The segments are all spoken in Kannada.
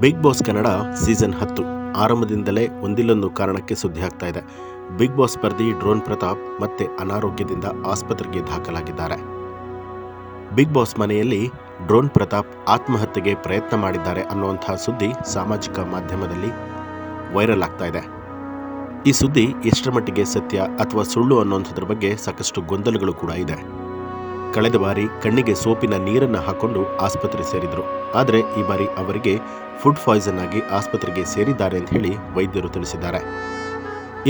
ಬಿಗ್ ಬಾಸ್ ಕನ್ನಡ ಸೀಸನ್ ಹತ್ತು ಆರಂಭದಿಂದಲೇ ಒಂದಿಲ್ಲೊಂದು ಕಾರಣಕ್ಕೆ ಸುದ್ದಿ ಆಗ್ತಾ ಇದೆ. ಬಿಗ್ ಬಾಸ್ ಸ್ಪರ್ಧಿ ಡ್ರೋನ್ ಪ್ರತಾಪ್ ಮತ್ತೆ ಅನಾರೋಗ್ಯದಿಂದ ಆಸ್ಪತ್ರೆಗೆ ದಾಖಲಾಗಿದ್ದಾರೆ. ಬಿಗ್ ಬಾಸ್ ಮನೆಯಲ್ಲಿ ಡ್ರೋನ್ ಪ್ರತಾಪ್ ಆತ್ಮಹತ್ಯೆಗೆ ಪ್ರಯತ್ನ ಮಾಡಿದ್ದಾರೆ ಅನ್ನುವಂತಹ ಸುದ್ದಿ ಸಾಮಾಜಿಕ ಮಾಧ್ಯಮದಲ್ಲಿ ವೈರಲ್ ಆಗ್ತಾ ಇದೆ. ಈ ಸುದ್ದಿ ಎಷ್ಟರ ಮಟ್ಟಿಗೆ ಸತ್ಯ ಅಥವಾ ಸುಳ್ಳು ಅನ್ನುವಂಥದ್ರ ಬಗ್ಗೆ ಸಾಕಷ್ಟು ಗೊಂದಲಗಳು ಕೂಡ ಇದೆ. ಕಳೆದ ಬಾರಿ ಕಣ್ಣಿಗೆ ಸೋಪಿನ ನೀರನ್ನು ಹಾಕೊಂಡು ಆಸ್ಪತ್ರೆ ಸೇರಿದರು. ಆದರೆ ಈ ಬಾರಿ ಅವರಿಗೆ ಫುಡ್ ಪಾಯ್ಸನ್ ಆಗಿ ಆಸ್ಪತ್ರೆಗೆ ಸೇರಿದ್ದಾರೆ ಅಂತ ಹೇಳಿ ವೈದ್ಯರು ತಿಳಿಸಿದ್ದಾರೆ.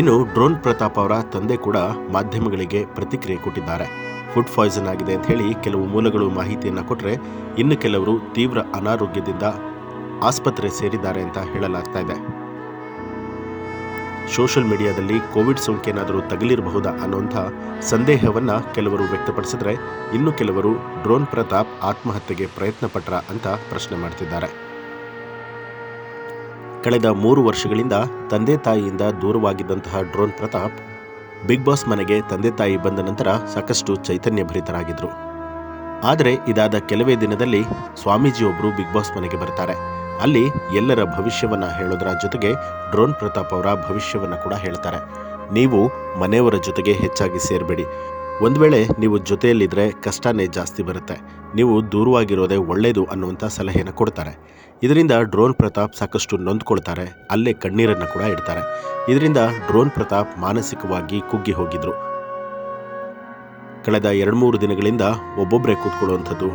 ಇನ್ನು ಡ್ರೋನ್ ಪ್ರತಾಪ್ ಅವರ ತಂದೆ ಕೂಡ ಮಾಧ್ಯಮಗಳಿಗೆ ಪ್ರತಿಕ್ರಿಯೆ ಕೊಟ್ಟಿದ್ದಾರೆ. ಫುಡ್ ಪಾಯ್ಸನ್ ಆಗಿದೆ ಅಂತ ಹೇಳಿ ಕೆಲವು ಮೂಲಗಳು ಮಾಹಿತಿಯನ್ನು ಕೊಟ್ಟರೆ ಇನ್ನು ಕೆಲವರು ತೀವ್ರ ಅನಾರೋಗ್ಯದಿಂದ ಆಸ್ಪತ್ರೆ ಸೇರಿದ್ದಾರೆ ಅಂತ ಹೇಳಲಾಗ್ತಾ ಇದೆ. ಸೋಷಿಯಲ್ ಮೀಡಿಯಾದಲ್ಲಿ ಕೋವಿಡ್ ಸೋಂಕೇನಾದರೂ ತಗಲಿರಬಹುದಾ ಅನ್ನುವಂಥ ಸಂದೇಹವನ್ನು ಕೆಲವರು ವ್ಯಕ್ತಪಡಿಸಿದ್ರೆ ಇನ್ನು ಕೆಲವರು ಡ್ರೋನ್ ಪ್ರತಾಪ್ ಆತ್ಮಹತ್ಯೆಗೆ ಪ್ರಯತ್ನ ಪಟ್ರ ಅಂತ ಪ್ರಶ್ನೆ ಮಾಡ್ತಿದ್ದಾರೆ. ಕಳೆದ ಮೂರು ವರ್ಷಗಳಿಂದ ತಂದೆ ತಾಯಿಯಿಂದ ದೂರವಾಗಿದ್ದಂತಹ ಡ್ರೋನ್ ಪ್ರತಾಪ್ ಬಿಗ್ ಬಾಸ್ ಮನೆಗೆ ತಂದೆ ತಾಯಿ ಬಂದ ನಂತರ ಸಾಕಷ್ಟು ಚೈತನ್ಯ ಭರಿತರಾಗಿದ್ರು. ಆದರೆ ಇದಾದ ಕೆಲವೇ ದಿನದಲ್ಲಿ ಸ್ವಾಮೀಜಿಯೊಬ್ಬರು ಬಿಗ್ ಬಾಸ್ ಮನೆಗೆ ಬರ್ತಾರೆ. ಅಲ್ಲಿ ಎಲ್ಲರ ಭವಿಷ್ಯವನ್ನ ಹೇಳೋದರ ಜೊತೆಗೆ ಡ್ರೋನ್ ಪ್ರತಾಪ್ ಅವರ ಭವಿಷ್ಯವನ್ನ ಕೂಡ ಹೇಳ್ತಾರೆ. ನೀವು ಮನೆಯವರ ಜೊತೆಗೆ ಹೆಚ್ಚಾಗಿ ಸೇರಬೇಡಿ. ಒಂದು ವೇಳೆ ನೀವು ಜೊತೆಯಲ್ಲಿದ್ದರೆ ಕಷ್ಟನೇ ಜಾಸ್ತಿ ಬರುತ್ತೆ. ನೀವು ದೂರವಾಗಿರೋದೇ ಒಳ್ಳೆಯದು ಅನ್ನುವಂಥ ಸಲಹೆಯನ್ನು ಕೊಡ್ತಾರೆ. ಇದರಿಂದ ಡ್ರೋನ್ ಪ್ರತಾಪ್ ಸಾಕಷ್ಟು ನೊಂದ್ಕೊಳ್ತಾರೆ, ಅಲ್ಲೇ ಕಣ್ಣೀರನ್ನು ಕೂಡ ಇಡ್ತಾರೆ. ಇದರಿಂದ ಡ್ರೋನ್ ಪ್ರತಾಪ್ ಮಾನಸಿಕವಾಗಿ ಕುಗ್ಗಿ ಹೋಗಿದ್ರು. ಕಳೆದ ಎರಡು ಮೂರು ದಿನಗಳಿಂದ ಒಬ್ಬೊಬ್ಬರೇ ಕೂತ್ಕೊಳ್ಳುವಂಥದ್ದು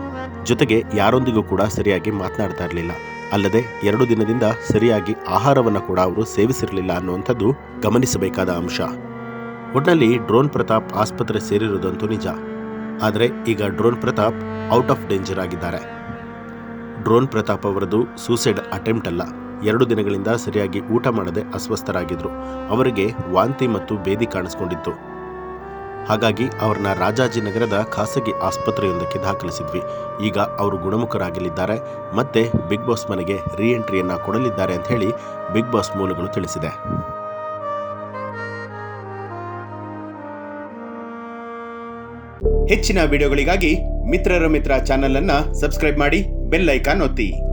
ಜೊತೆಗೆ ಯಾರೊಂದಿಗೂ ಕೂಡ ಸರಿಯಾಗಿ ಮಾತನಾಡ್ತಾ ಇರಲಿಲ್ಲ. ಅಲ್ಲದೆ ಎರಡು ದಿನದಿಂದ ಸರಿಯಾಗಿ ಆಹಾರವನ್ನು ಕೂಡ ಅವರು ಸೇವಿಸಿರಲಿಲ್ಲ ಅನ್ನುವಂಥದ್ದು ಗಮನಿಸಬೇಕಾದ ಅಂಶ. ಒಟ್ನಲ್ಲಿ ಡ್ರೋನ್ ಪ್ರತಾಪ್ ಆಸ್ಪತ್ರೆ ಸೇರಿರುವುದಂತೂ ನಿಜ. ಆದರೆ ಈಗ drone Pratap out of danger ಆಗಿದ್ದಾರೆ. ಡ್ರೋನ್ ಪ್ರತಾಪ್ ಅವರದು ಸೂಸೈಡ್ ಅಟೆಂಪ್ಟ್ ಅಲ್ಲ. ಎರಡು ದಿನಗಳಿಂದ ಸರಿಯಾಗಿ ಊಟ ಮಾಡದೆ ಅಸ್ವಸ್ಥರಾಗಿದ್ರು. ಅವರಿಗೆ ವಾಂತಿ ಮತ್ತು ಬೇದಿ ಕಾಣಿಸ್ಕೊಂಡಿತ್ತು. ಹಾಗಾಗಿ ಅವ್ರನ್ನ ರಾಜಾಜಿನಗರದ ಖಾಸಗಿ ಆಸ್ಪತ್ರೆಯೊಂದಕ್ಕೆ ದಾಖಲಿಸಿದ್ವಿ. ಈಗ ಅವರು ಗುಣಮುಖರಾಗಲಿದ್ದಾರೆ. ಮತ್ತೆ ಬಿಗ್ ಬಾಸ್ ಮನೆಗೆ ಎಂಟ್ರಿಯನ್ನ ಕೊಡಲಿದ್ದಾರೆ ಅಂತ ಹೇಳಿ ಬಿಗ್ ಬಾಸ್ ಮೂಲಗಳು ತಿಳಿಸಿದೆ. ಹೆಚ್ಚಿನ ವಿಡಿಯೋಗಳಿಗಾಗಿ ಮಿತ್ರರ ಮಿತ್ರ ಚಾನೆಲ್ ಅನ್ನ ಸಬ್ಸ್ಕ್ರೈಬ್ ಮಾಡಿ, ಬೆಲ್ ಐಕಾನ್ ಒತ್ತಿ.